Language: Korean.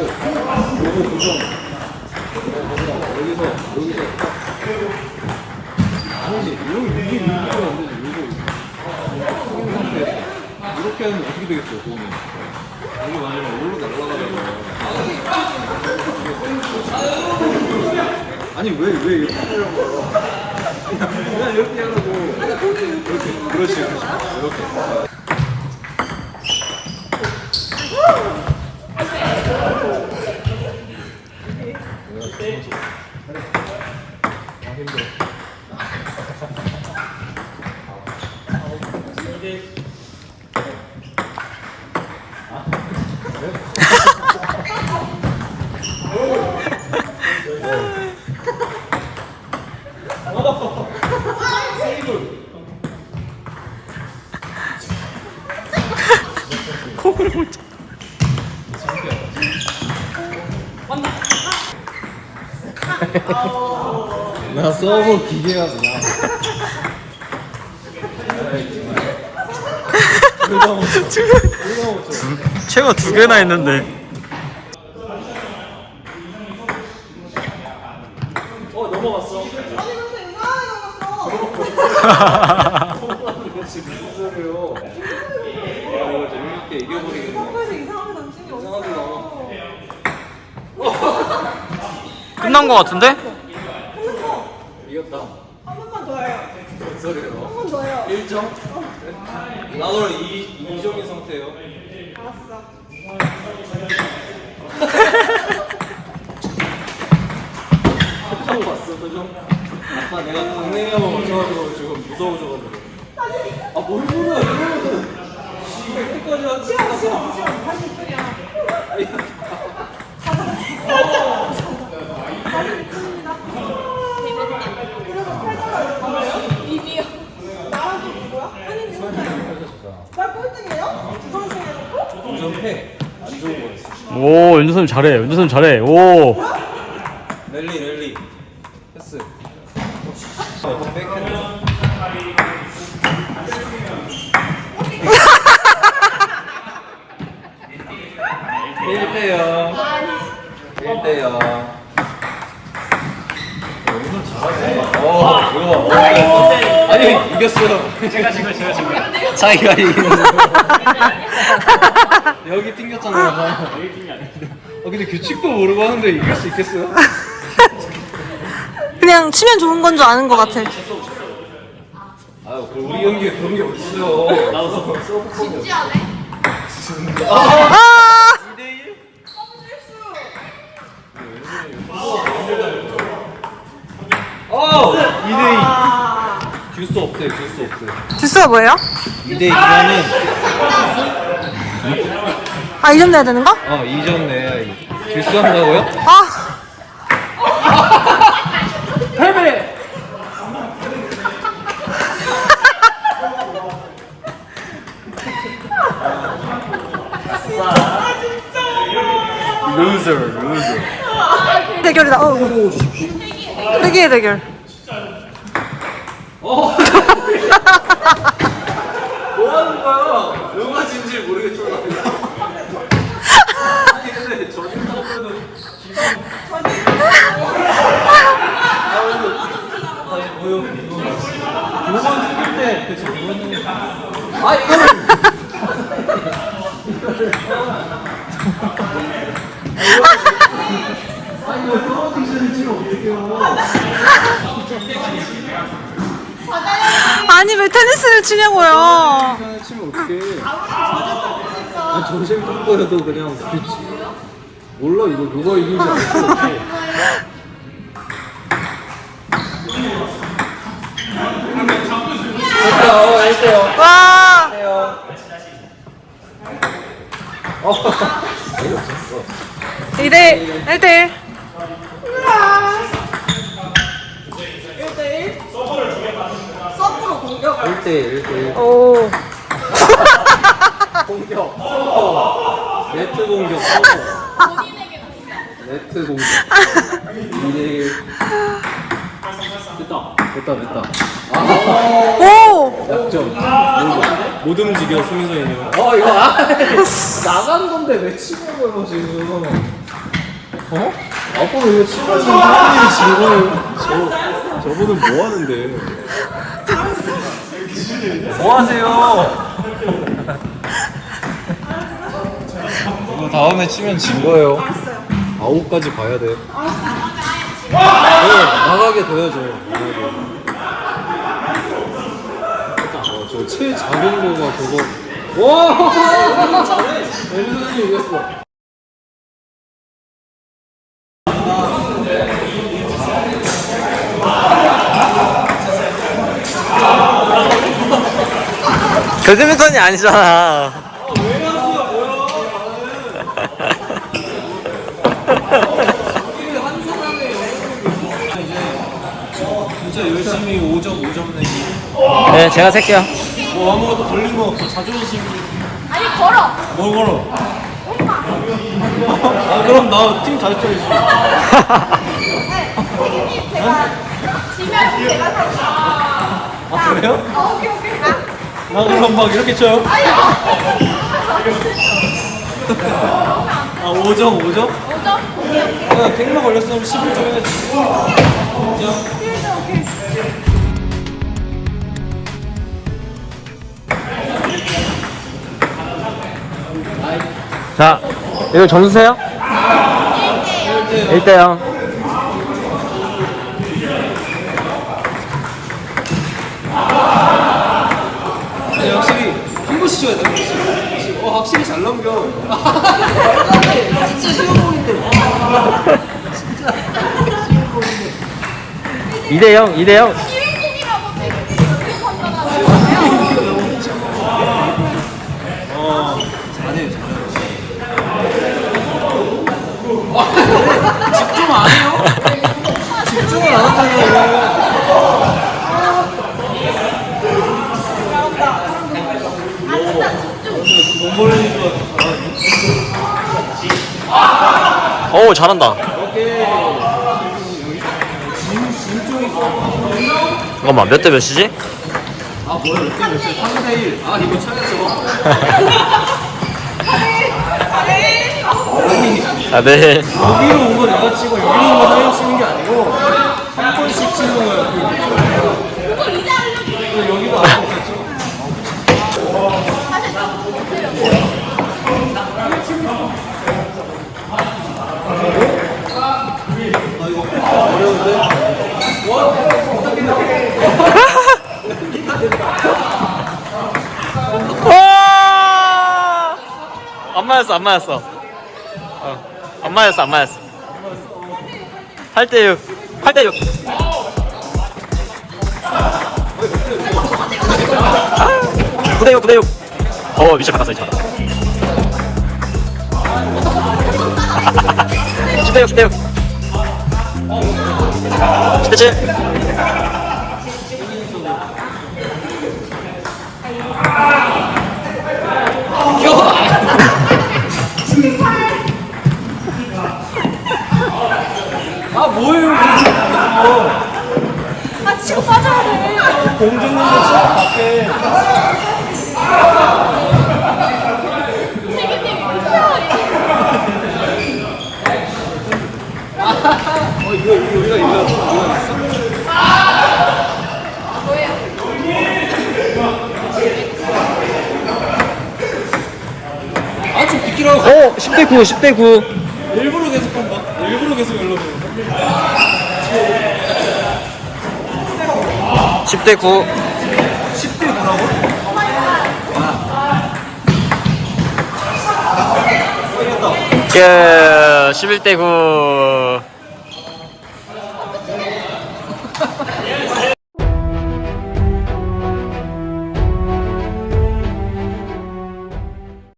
이게 이게 안 요거 숙인 상태에서 이렇게 하면 어떻게 되겠어요 공이? 여기 완전 올로 날아가잖아 아니 왜 왜 이렇게 하려고? 그냥 이렇게 하라고. 이렇게 그렇지 그렇지. 이렇게 나 서브 기계가 뭐야 최고 두 개나 했는데. 어 넘어갔어 아니 근데 이상하게 나갔어. 그렇지 무슨 소리요 아 이거 재밌게 이겨버리겠네 서브에서 이상하게 던진 게 이상하게 없어. 나와 끝난 거 같은데? 오늘 2, 2점인 상태예요? 알았어. 표정 봤어 표정? 아까 내가 강냉이하고 맞춰가지고 지금 무서워져가지고. 아뭘 물어 이러면은. 이때까지 한 시험 다시 이쁘냐. 그래서 팔자가 뭐예요? 입이요. 나랑 또 누구야? 아니 나 꼴등이에요? 두번 승해놓고? 2점 패. 안 좋은 거였어 오, 연주선님 잘해. 연주선님 잘해. 오. 랠리 랠리. 패스. 어, 일대요. 1대0 오늘 잘하네. 어 어. 아니 이겼어요. 제가 지금 제가 지금. 자기가 이기는 여기 튕겼잖아요. 여기 튕기 아닌데 어 근데 규칙도 모르고 하는데 이길 수 있겠어요? 그냥 치면 좋은 건 줄 아는 것 같아. 아유, 그 우리 연기에 그런 게 어딨어요. 나도 진지하네. 아! 아! 2대1? 어! 2대2. 줄 수 없대, 줄 수 없대. 듀스가 뭐예요? 2대2면은, 아, 이점 내야 되는 거? 어, 2점 내야 줄수 한다고요? 아! 패배! 루저, 루저. 대결이다. 어. 대기의 대결. 어. 뭐 하는 거야? 누가 진지 모르겠잖아. 아니 근데 기분. 아때 뭐. 아. 아 이거 어떡해요. 왜 테니스를 치냐고요. 시간에 치면 어떡해. 아, 정신 똑바로도 그냥 그치. 몰라, 이거 누가 이긴지 알 수 없어. 어, 됐어요. 와! 해요. 어, 졌어. 2대 1대1. 1대1. 서브로 공격. 1대1, 1대1. 오. 공격, 서버. 네트 공격, 서버. 네트 공격. 2대1. 됐다. 됐다, 됐다. 아. 오! 약점. 못, 못 움직여, 수민선이는. 어, 이거, 아, 나간 건데 왜 치냐고요, 지금. 어? 이거 치고 사람이 진 거예요. 저, 저분은 뭐 하는데? 뭐 하세요? 이거 다음에 치면 진 거예요. 아홉까지 가야 돼. 네, 나가게 둬야죠. 나가게. 어, 저 최작은 거가 그거. 와! 선생님 이겼어. 배드민턴이 아니잖아. 네, 제가 셀게요. 뭐 아무것도 걸린 거 없어. 자존심. 아니 걸어. 뭘 걸어? 아 그럼 나팀 잘쳐야지. 팀님 제가 지면 제가 서아 그래요? 어, 오케이 오케이. 아, 나 그럼 막 이렇게 쳐요? 아니. 아 5점 5점? 5점? 오케이 오케이. 야 갱만 걸렸으면 11점 해야지. 5점. 자, 이거 점수세요? 1대 0. 아니, 확실히 한 번씩 쳐야 돼. 한 번씩. 확실히. 어 확실히 잘 넘겨. 진짜 쉬운 공인데. 2대 0, 2대 0. 안거 같아. 오, 잘한다. 잠깐만, 몇 대 몇이지? 아 뭐야 몇대 몇이야? 3대 1. 아 이거 차렸어. 아니 아, 네. 여기로 온 거 내가 치고 여기로 온 거 사이로 치는 게 아니고 안 맞았어, 안 맞았어. 어, 안 맞았어, 안 맞았어. 8대 6. 8대 6. 9대 6, 9대 6. 어, 미션 바꿨어, 미션 바꿨어. 10대 6, 10대 6. 10대 7. 아 뭐예요 아 지금 빠져야 돼. 거 치고 밖에. 어 이거 이거 우리가 이거 이거 있어? 아좀 비키라고 오, 10대 9, 10대 9. 일부러 계속 한다 일부러 계속 연락해 10대 9. 10대 뭐라고? 예, 11대 9.